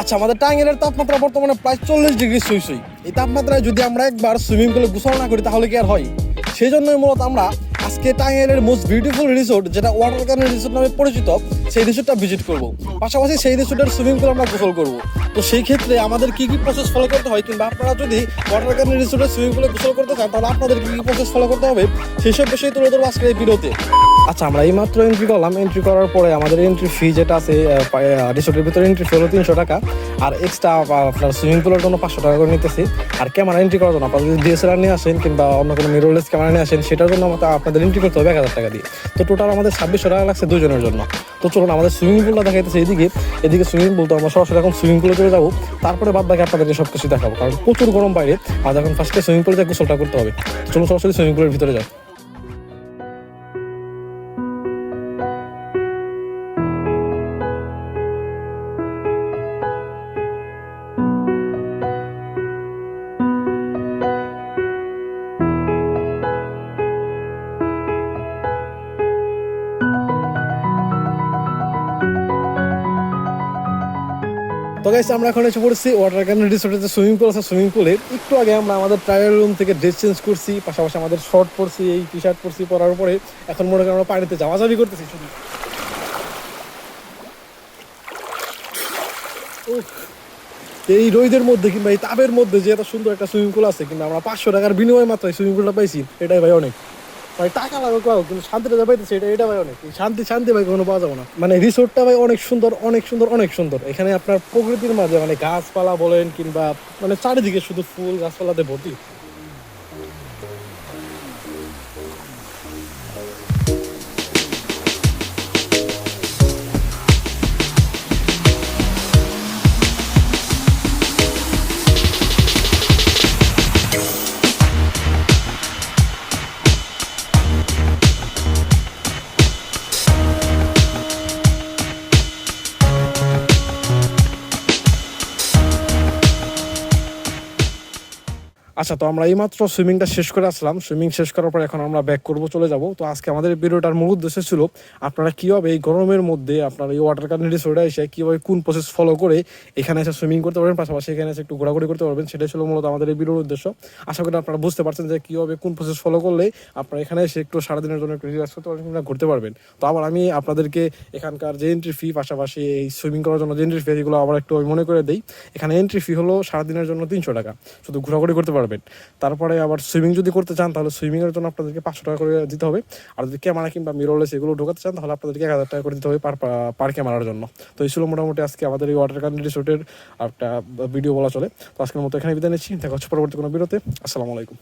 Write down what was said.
আচ্ছা আমাদের টাঙ্গেলের তাপমাত্রা বর্তমানে প্রায় চল্লিশ ডিগ্রি সুই সুই এই তাপমাত্রায় যদি আমরা একবার সুইমিং পুলে গোসল না করি, তাহলে কি আর হয়? সেই জন্যই মূলত আমরা আজকে টাঙ্গেলের মোস্ট বিউটিফুল রিসোর্ট যেটা ওয়াটার গার্ডেন রিসোর্ট নামে পরিচিত সেই রিসোর্টটা ভিজিট করব। পাশাপাশি সেই রিসোর্টের সুইমিং পুলে আমরা গোসল করব। তো সেই ক্ষেত্রে আমাদের কি কি প্রসেস ফলো করতে হয় কিংবা আপনারা যদি ওয়াটার গার্ডেন রিসোর্টের সুইমিং পুলে গোসল করতে চান, তাহলে আপনাদের কি কি প্রসেস ফলো করতে হবে? সেই সব বিষয়ে তুলে ধরবো আজকের এই ভিডিওতে। আচ্ছা আমরা এই মাত্র এন্ট্রি করলাম। এন্ট্রি করার পরে আমাদের এন্ট্রি ফি যেটা আছে রিসোর্টের ভিতরে এন্ট্রি ফি হলো তিনশো টাকা। আর এক্সট্রা আপনার সুইমিং পুলের জন্য পাঁচশো টাকা করে নিতেছি। আর ক্যামেরা এন্ট্রি করার জন্য আপনারা যদি ডিএসএলআর নিয়ে আসেন কিংবা অন্য কোনো মিররলেস ক্যামেরা নিয়ে আসেন, সেটার জন্য আমাদের আপনাদের এন্ট্রি করতে হবে এক হাজার টাকা দিয়ে। তো টোটাল আমাদের ছাব্বিশশো টাকা লাগছে দুজনের জন্য। তো চলুন, আমাদের সুইমিং পুলটা দেখাইতেছে এদিকে এদিকে সুইমিং পুল তো আমরা সরাসরি এখন সুইমিং পুলে চলে যাব। তারপরে বাদ বাকি আপনাদেরকে সব কিছু দেখাবো, কারণ প্রচুর গরম বাইরে। আর এখন ফার্স্টে সুইমিং পুলে গোসলটা করতে হবে। চলুন, সরাসরি সুইমিং পুলের ভিতরে যাই। তো গাইস আমরা এখন এসে পড়েছি ওয়াটার ক্যান রিসোর্টের সুইমিং পুল আছে সুইমিং পুলে একটু আগে আমরা আমাদের ট্রায়াল রুম থেকে ড্রেস চেঞ্জ করছি, পাশাপাশি আমাদের শর্ট পরছি, এই টি শার্ট পরছি, পরার পরে এখন মনে করেন আমরা পানিতে যাওয়া যাবি করতেছি। শুধু এই রোদের মধ্যে কিংবা এই তাপের মধ্যে যে এত সুন্দর একটা সুইমিং পুল আছে, কিংবা আমরা পাঁচশো টাকার বিনিময় মাত্র সুইমিং পুলটা পাইছি, এটাই ভাই অনেক। ভাই টাকা লাগবে কাউ কিন্তু শান্তিটা যা পাইতেছে এটা এটা ভাই অনেক। শান্তি শান্তি ভাই কোনো পাওয়া যাবে না। মানে রিসোর্টটা ভাই অনেক সুন্দর অনেক সুন্দর অনেক সুন্দর। এখানে আপনার প্রকৃতির মাঝে মানে গাছপালা বলেন কিংবা মানে চারিদিকে শুধু ফুল গাছপালাতে ভর্তি। আচ্ছা তো আমরা এইমাত্র সুইমিংটা শেষ করে আসলাম। সুইমিং শেষ করার পর এখন আমরা ব্যাক করব, চলে যাব। তো আজকে আমাদের ভিডিওটার মূল উদ্দেশ্য ছিল, আপনারা কীভাবে এই গরমের মধ্যে আপনারা এই ওয়াটার কার্ড রিসোর্টে এসে কীভাবে কোন প্রসেস ফলো করে এখানে এসে সুইমিং করতে পারবেন, পাশাপাশি এখানে এসে একটু ঘোরাঘুরি করতে পারবেন, সেটাই ছিল মূলত আমাদের এই ভিডিওর উদ্দেশ্য। আশা করি আপনারা বুঝতে পারছেন যে কীভাবে কোন প্রসেস ফলো করলে আপনারা এখানে এসে একটু সারাদিনের জন্য একটু রিল্যাক্স করতে পারবেন, কিংবা ঘুরতে পারবেন। তো আবার আমি আপনাদেরকে এখানকার যে এন্ট্রি ফি পাশাপাশি এই সুইমিং করার জন্য যে এন্ট্রি ফি এগুলো আবার একটু মনে করে দিই। এখানে এন্ট্রি ফি হলো সারাদিনের জন্য তিনশো টাকা। শুধু ঘোরাঘুরি করতে পারবেন। তারপরে আবার সুইমিং যদি করতে চান, তাহলে সুইমিংয়ের জন্য আপনাদেরকে পাঁচশো টাকা করে দিতে হবে। আর যদি ক্যামেরা কিংবা মিররলেস এগুলো ঢোকাতে চান, তাহলে আপনাদেরকে এক হাজার টাকা করে দিতে হবে পার পার ক্যামেরার জন্য। তো এই ছিল মোটামুটি আজকে আমাদের এই ওয়াটার কান্ট্রি রিসোর্টের একটা ভিডিও বলা চলে। তো আজকের মতো এখানে বিদায় নিচ্ছি। দেখা হচ্ছে পরবর্তী কোনো বিরতে আসসালামু আলাইকুম।